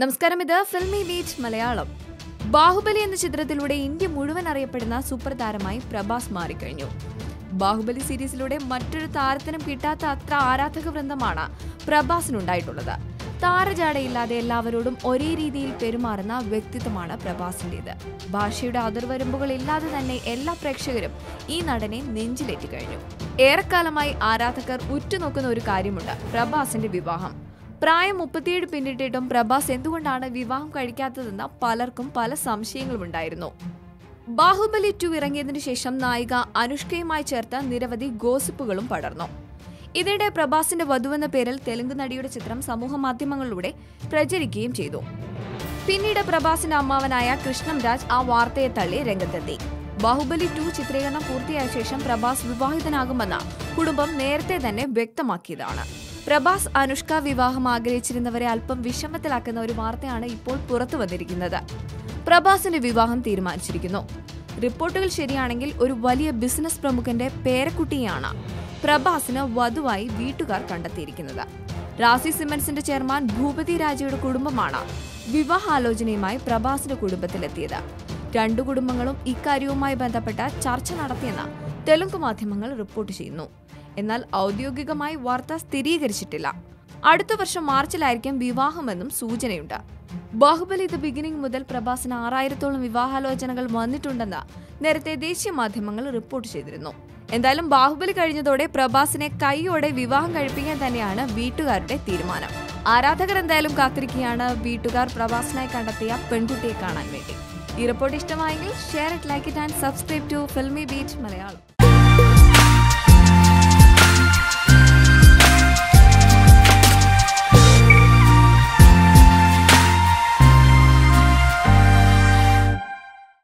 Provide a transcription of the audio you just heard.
നമസ്കാരം ഇത് filmy beat Malayalam. Baahubali എന്ന ചിത്രത്തിലൂടെ ഇന്ത്യ മുഴുവൻ അറിയപ്പെടുന്ന സൂപ്പർ താരമായി പ്രഭാസ് മാറിക്കഴിഞ്ഞു. ബാഹുബലി സീരീസിലൂടെ മറ്റൊരു താരത്തിനും കിട്ടാത്ത അത്ര ആരാധക വൃന്ദമാണ് പ്രഭാസിനുണ്ടായിട്ടുള്ളത്. താരജാടയില്ലാതെ എല്ലാവരോടും ഒരേ രീതിയിൽ പെരുമാറുന്ന വ്യക്തിത്വമാണ് പ്രഭാസിന്റെത്. ഭാഷയുടെ അതിർവരമ്പുകൾ ഇല്ലാതെ തന്നെ എല്ലാ പ്രേക്ഷകരും ഈ നടനെ നെഞ്ചിലേറ്റി കഴിഞ്ഞു. ഏറെക്കാലമായി ആരാധകർ ഉറ്റുനോക്കുന്ന ഒരു കാര്യമുണ്ട് പ്രഭാസിന്റെ വിവാഹം. പ്രായം മുപ്പത്തിയേഴ് പിന്നിട്ടിട്ടും പ്രഭാസ് എന്തുകൊണ്ടാണ് വിവാഹം കഴിക്കാത്തതെന്ന പലർക്കും പല സംശയങ്ങളും ഉണ്ടായിരുന്നു. ബാഹുബലി ടു ഇറങ്ങിയതിനു ശേഷം നായിക അനുഷ്കയുമായി ചേർത്ത നിരവധി ഗോസിപ്പുകളും പടർന്നു. ഇതിനിടെ പ്രഭാസിന്റെ വധുവെന്ന പേരിൽ തെലുങ്ക് നടിയുടെ ചിത്രം സമൂഹ മാധ്യമങ്ങളിലൂടെ പ്രചരിക്കുകയും ചെയ്തു. പിന്നീട് പ്രഭാസിന്റെ അമ്മാവനായ കൃഷ്ണം രാജ് ആ വാർത്തയെ തള്ളി രംഗത്തെത്തി. ബാഹുബലി ടു ചിത്രീകരണം പൂർത്തിയായ ശേഷം പ്രഭാസ് വിവാഹിതനാകുമെന്ന കുടുംബം നേരത്തെ തന്നെ വ്യക്തമാക്കിയതാണ്. പ്രഭാസ് അനുഷ്ക വിവാഹം ആഗ്രഹിച്ചിരുന്നവരെ അല്പം വിഷമത്തിലാക്കുന്ന ഒരു വാർത്തയാണ് ഇപ്പോൾ പുറത്തു വന്നിരിക്കുന്നത്. പ്രഭാസിന്റെ വിവാഹം തീരുമാനിച്ചിരിക്കുന്നു. റിപ്പോർട്ടുകൾ ശരിയാണെങ്കിൽ ഒരു വലിയ ബിസിനസ് പ്രമുഖന്റെ പേരക്കുട്ടിയാണ് പ്രഭാസിന് വധുവായി വീട്ടുകാർ കണ്ടെത്തിയിരിക്കുന്നത്. റാസി സിമൻസിന്റെ ചെയർമാൻ ഭൂപതി രാജയുടെ കുടുംബമാണ് വിവാഹാലോചനയുമായി പ്രഭാസിന്റെ കുടുംബത്തിലെത്തിയത്. രണ്ടു കുടുംബങ്ങളും ഇക്കാര്യവുമായി ബന്ധപ്പെട്ട ചർച്ച നടത്തിയെന്ന് തെലുങ്ക് മാധ്യമങ്ങൾ റിപ്പോർട്ട് ചെയ്യുന്നു. എന്നാൽ ഔദ്യോഗികമായി വാർത്ത സ്ഥിരീകരിച്ചിട്ടില്ല. അടുത്ത വർഷം മാർച്ചിലായിരിക്കും വിവാഹമെന്നും സൂചനയുണ്ട്. ബാഹുബലി ദ ബിഗിനിങ് മുതൽ പ്രഭാസിന് ആറായിരത്തോളം വിവാഹാലോചനകൾ വന്നിട്ടുണ്ടെന്ന് നേരത്തെ ദേശീയ മാധ്യമങ്ങൾ റിപ്പോർട്ട് ചെയ്തിരുന്നു. എന്തായാലും ബാഹുബലി കഴിഞ്ഞതോടെ പ്രഭാസിനെ കൈയോടെ വിവാഹം കഴിപ്പിക്കാൻ തന്നെയാണ് വീട്ടുകാരുടെ തീരുമാനം. ആരാധകർ എന്തായാലും കാത്തിരിക്കുകയാണ്. വീട്ടുകാർ പ്രഭാസിനായി കണ്ടെത്തിയ പെൺകുട്ടിയെ കാണാൻ വേണ്ടി. ഈ റിപ്പോർട്ട് ഇഷ്ടമായെങ്കിൽ share it like it and subscribe to Filmibeat Malayalam.